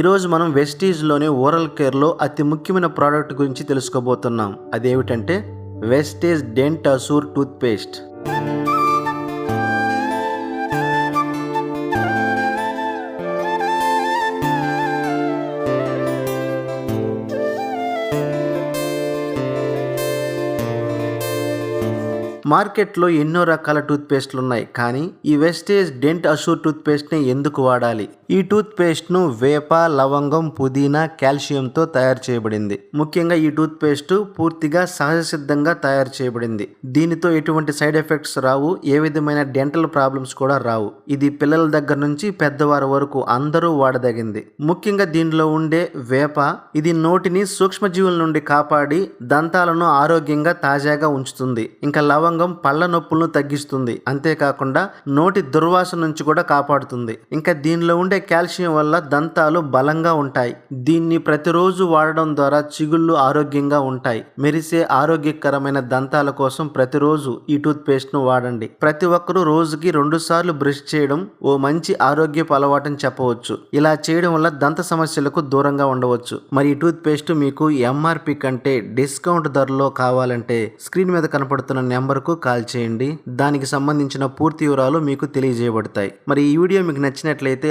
ఈరోజు మనం వెస్టీజ్లోని ఓరల్ కేర్లో అతి ముఖ్యమైన ప్రోడక్ట్ గురించి తెలుసుకోబోతున్నాం. అదేమిటంటే వెస్టేజ్ డెంట్ అసూర్ టూత్పేస్ట్. మార్కెట్లో ఎన్నో రకాల టూత్పేస్ట్లు ఉన్నాయి కానీ ఈ వెస్టేజ్ డెంట్ అషూర్ టూత్ పేస్ట్ని ఎందుకు వాడాలి? ఈ టూత్ పేస్ట్ను వేప లవంగం పుదీనా కాల్షియంతో తయారు చేయబడింది. ముఖ్యంగా ఈ టూత్ పేస్ట్ పూర్తిగా సహజ సిద్ధంగా తయారు చేయబడింది. దీనితో ఎటువంటి సైడ్ ఎఫెక్ట్స్ రావు ఏ విధమైన డెంటల్ ప్రాబ్లమ్స్ కూడా రావు. ఇది పిల్లల దగ్గర నుంచి పెద్దవారి వరకు అందరూ వాడదగింది. ముఖ్యంగా దీనిలో ఉండే వేప ఇది నోటిని సూక్ష్మజీవుల నుండి కాపాడి దంతాలను ఆరోగ్యంగా తాజాగా ఉంచుతుంది. ఇంకా లవంగం పళ్ళ నొప్పులను తగ్గిస్తుంది. అంతేకాకుండా నోటి దుర్వాసన నుంచి కూడా కాపాడుతుంది. ఇంకా దీనిలో ఉండే కాల్షియం వల్ల దంతాలు బలంగా ఉంటాయి. దీన్ని ప్రతిరోజు వాడడం ద్వారా చిగుళ్ళు ఆరోగ్యంగా ఉంటాయి. మెరిసే ఆరోగ్యకరమైన దంతాల కోసం ప్రతిరోజు ఈ టూత్ పేస్ట్ను వాడండి. ప్రతి ఒక్కరూ రోజుకి రెండు సార్లు బ్రష్ చేయడం ఓ మంచి ఆరోగ్యపు అలవాటని చెప్పవచ్చు. ఇలా చేయడం వల్ల దంత సమస్యలకు దూరంగా ఉండవచ్చు. మరి ఈ టూత్ పేస్ట్ మీకు ఎంఆర్పి కంటే డిస్కౌంట్ ధరలో కావాలంటే స్క్రీన్ మీద కనపడుతున్న నెంబర్కు కాల్ చేయండి. దానికి సంబంధించిన పూర్తి వివరాలు మీకు తెలియజేయబడతాయి. మరి ఈ వీడియో మీకు నచ్చినట్లయితే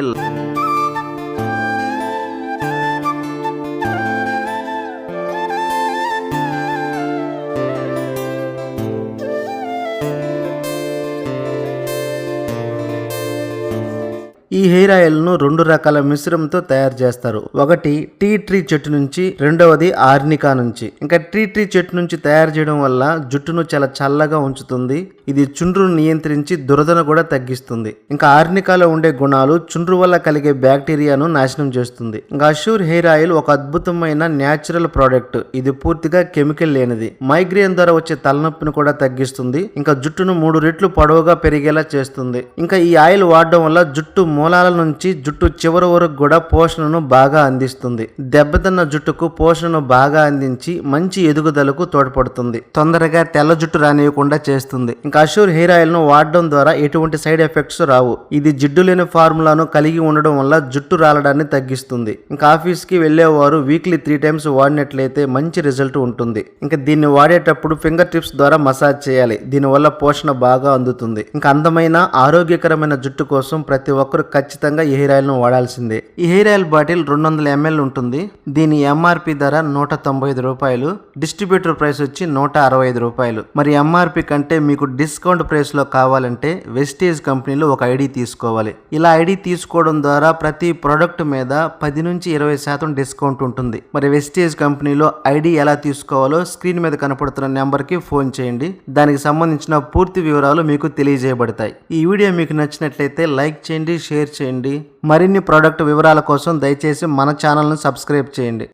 ఈ హెయిర్ ఆయిల్ను రెండు రకాల మిశ్రమంతో తయారు చేస్తారు. ఒకటి టీ ట్రీ చెట్టు నుంచి రెండవది ఆర్నికా నుంచి. ఇంకా టీ ట్రీ చెట్టు నుంచి తయారు చేయడం వల్ల జుట్టును చాలా చల్లగా ఉంచుతుంది. ఇది చుండ్రును నియంత్రించి దురదను కూడా తగ్గిస్తుంది. ఇంకా ఆర్నికాలో ఉండే గుణాలు చుండ్రు వల్ల కలిగే బ్యాక్టీరియాను నాశనం చేస్తుంది. ఇంకా అషూర్ హెయిర్ ఆయిల్ ఒక అద్భుతమైన న్యాచురల్ ప్రోడక్ట్. ఇది పూర్తిగా కెమికల్ లేనిది. మైగ్రేన్ ద్వారా వచ్చే తలనొప్పిని కూడా తగ్గిస్తుంది. ఇంకా జుట్టును మూడు రెట్లు పొడవుగా పెరిగేలా చేస్తుంది. ఇంకా ఈ ఆయిల్ వాడడం వల్ల జుట్టు మూలాల నుంచి జుట్టు చివరి వరకు కూడా పోషణను బాగా అందిస్తుంది. దెబ్బతిన్న జుట్టుకు పోషణను బాగా అందించి మంచి ఎదుగుదలకు తోడ్పడుతుంది. తొందరగా తెల్ల జుట్టు రానివ్వకుండా చేస్తుంది. ఇంకా అషూర్ హెయిర్ ఆయిల్ను వాడడం ద్వారా ఎటువంటి సైడ్ ఎఫెక్ట్స్ రావు. ఇది జిడ్డు లేని ఫార్ములాను కలిగి ఉండడం వల్ల జుట్టు రాలడాన్ని తగ్గిస్తుంది. ఇంకా ఆఫీస్కి వెళ్ళేవారు వీక్లీ త్రీ టైమ్స్ వాడినట్లయితే మంచి రిజల్ట్ ఉంటుంది. ఇంకా దీన్ని వాడేటప్పుడు ఫింగర్ టిప్స్ ద్వారా మసాజ్ చేయాలి. దీనివల్ల పోషణ బాగా అందుతుంది. ఇంకా అందమైన ఆరోగ్యకరమైన జుట్టు కోసం ప్రతి ఒక్కరు ఖచ్చితంగా ఈ హెయిర్ ఆయిల్ను వాడాల్సిందే. ఈ హెయిర్ ఆయిల్ బాటిల్ రెండు వందల ఎంఎల్ ఉంటుంది. దీని ఎంఆర్పి ధర నూట తొంభై ఐదు రూపాయలు. డిస్ట్రిబ్యూటర్ ప్రైస్ వచ్చి నూట అరవై ఐదు రూపాయలు. మరి ఎంఆర్పి కంటే మీకు డిస్ డిస్కౌంట్ ప్రైస్లో కావాలంటే వెస్టేజ్ కంపెనీలో ఒక ఐడి తీసుకోవాలి. ఇలా ఐడి తీసుకోవడం ద్వారా ప్రతి ప్రోడక్ట్ మీద పది నుంచి ఇరవై శాతం డిస్కౌంట్ ఉంటుంది. మరి వెస్టేజ్ కంపెనీలో ఐడి ఎలా తీసుకోవాలో స్క్రీన్ మీద కనపడుతున్న నెంబర్కి ఫోన్ చేయండి. దానికి సంబంధించిన పూర్తి వివరాలు మీకు తెలియజేయబడతాయి. ఈ వీడియో మీకు నచ్చినట్లయితే లైక్ చేయండి షేర్ చేయండి. మరిన్ని ప్రోడక్ట్ వివరాల కోసం దయచేసి మన ఛానల్ను సబ్స్క్రైబ్ చేయండి.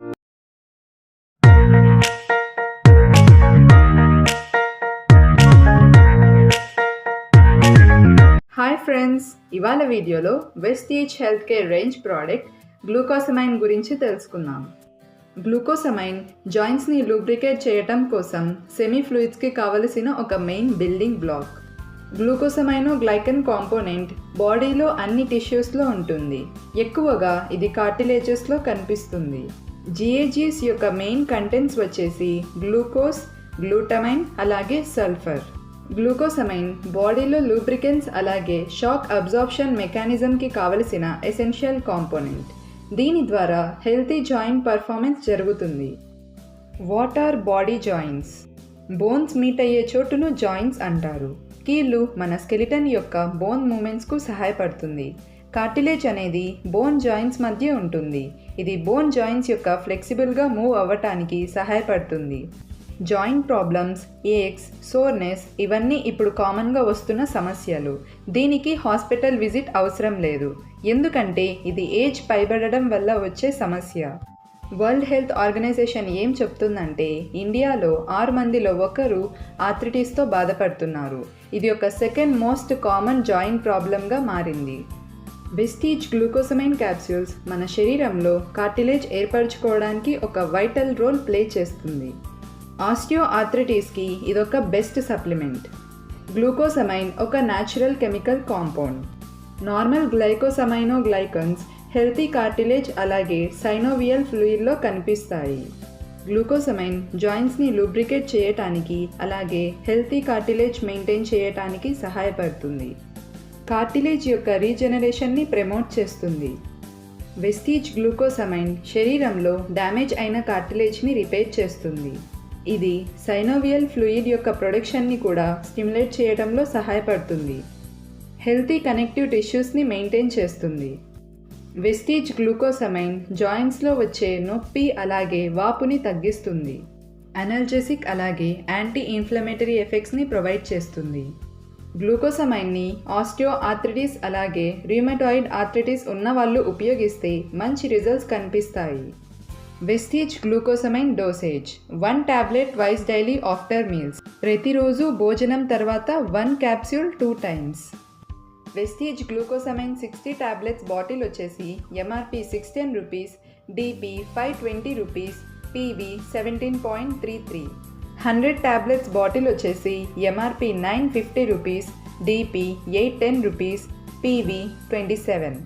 ఫ్రెండ్స్ ఇవాళ వీడియోలో Vestige health care range product glucosamine గురించి తెలుసుకుందాం. గ్లూకోసమైన్ జాయింట్స్ని లూబ్రికేట్ చేయటం కోసం సెమీ ఫ్లూయిడ్స్కి కావలసిన ఒక main building block glucosamine glycan component బాడీలో అన్ని టిష్యూస్లో ఉంటుంది. ఎక్కువగా ఇది కార్టిలేజెస్లో కనిపిస్తుంది. జిఏజీస్ యొక్క మెయిన్ కంటెంట్స్ వచ్చేసి గ్లూకోజ్ గ్లూటమైన్ అలాగే సల్ఫర్ గ్లూకోసమైన్ బాడీలో లూబ్రికెన్స్ అలాగే షాక్ అబ్జార్ప్షన్ మెకానిజంకి కావలసిన ఎసెన్షియల్ కాంపోనెంట్. దీని ద్వారా హెల్తీ జాయింట్ పర్ఫార్మెన్స్ జరుగుతుంది. What are body joints. Bones meet అయ్యే చోటును జాయింట్స్ అంటారు. కీళ్ళు మన స్కెలిటన్ యొక్క బోన్ మూమెంట్స్కు సహాయపడుతుంది. కార్టిలేజ్ అనేది బోన్ జాయింట్స్ మధ్య ఉంటుంది. ఇది బోన్ జాయింట్స్ యొక్క ఫ్లెక్సిబుల్గా మూవ్ అవ్వటానికి సహాయపడుతుంది. జాయింట్ ప్రాబ్లమ్స్ ఏక్స్ సోర్నెస్ ఇవన్నీ ఇప్పుడు కామన్గా వస్తున్న సమస్యలు. దీనికి హాస్పిటల్ విజిట్ అవసరం లేదు. ఎందుకంటే ఇది ఏజ్ పైబడడం వల్ల వచ్చే సమస్య. వరల్డ్ హెల్త్ ఆర్గనైజేషన్ ఏం చెప్తుందంటే ఇండియాలో ఆరు మందిలో ఒకరు ఆథ్రిటీస్తో బాధపడుతున్నారు. ఇది ఒక సెకండ్ మోస్ట్ కామన్ జాయింట్ ప్రాబ్లంగా మారింది. బెస్టీజ్ గ్లూకోసమైన్ క్యాప్సూల్స్ మన శరీరంలో కార్టిలేజ్ ఏర్పరచుకోవడానికి ఒక వైటల్ రోల్ ప్లే చేస్తుంది. ఆస్టియో ఆథ్రిటీస్కి ఇదొక బెస్ట్ సప్లిమెంట్. గ్లూకోసమైన్ ఒక natural chemical compound. Normal glycosaminoglycans healthy cartilage అలాగే సైనోవియల్ ఫ్లూయిడ్లో కనిపిస్తాయి. గ్లూకోసమైన్ జాయింట్స్ని లూబ్రికేట్ చేయటానికి అలాగే హెల్తీ కార్టిలేజ్ మెయింటైన్ చేయటానికి సహాయపడుతుంది. కార్టిలేజ్ యొక్క రీజనరేషన్ని ప్రమోట్ చేస్తుంది. వెస్టీజ్ గ్లూకోసమైన్ శరీరంలో డ్యామేజ్ అయిన కార్టిలేజ్ని రిపేర్ చేస్తుంది. ఇది సైనోవియల్ ఫ్లూయిడ్ యొక్క ప్రొడక్షన్ని కూడా స్టిమ్యులేట్ చేయడంలో సహాయపడుతుంది. హెల్తీ కనెక్టివ్ టిష్యూస్ని మెయింటైన్ చేస్తుంది. వెస్టీజ్ గ్లూకోసమైన్ జాయింట్స్లో వచ్చే నొప్పి అలాగే వాపుని తగ్గిస్తుంది. అనల్జెసిక్ అలాగే యాంటీ ఇన్ఫ్లమేటరీ ఎఫెక్ట్స్ని ప్రొవైడ్ చేస్తుంది. గ్లూకోసమైన్ని ఆస్టియో ఆర్థ్రిటిస్ అలాగే రిమటాయిడ్ ఆర్థ్రిటిస్ ఉన్న వాళ్ళు ఉపయోగిస్తే మంచి రిజల్ట్స్ కనిపిస్తాయి. Vestige glucosamine dosage one tablet wise daily after meals ప్రతిరోజు భోజనం తర్వాత one capsule two times Vestige glucosamine sixty tablets bottle వచ్చేసి MRP sixteen rupees DP five twenty rupees PV seventeen point three three hundred tablets bottle వచ్చేసి MRP nine fifty rupees DP eight ten rupees PV twenty seven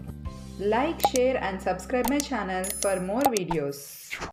Like, share and subscribe my channel for more videos.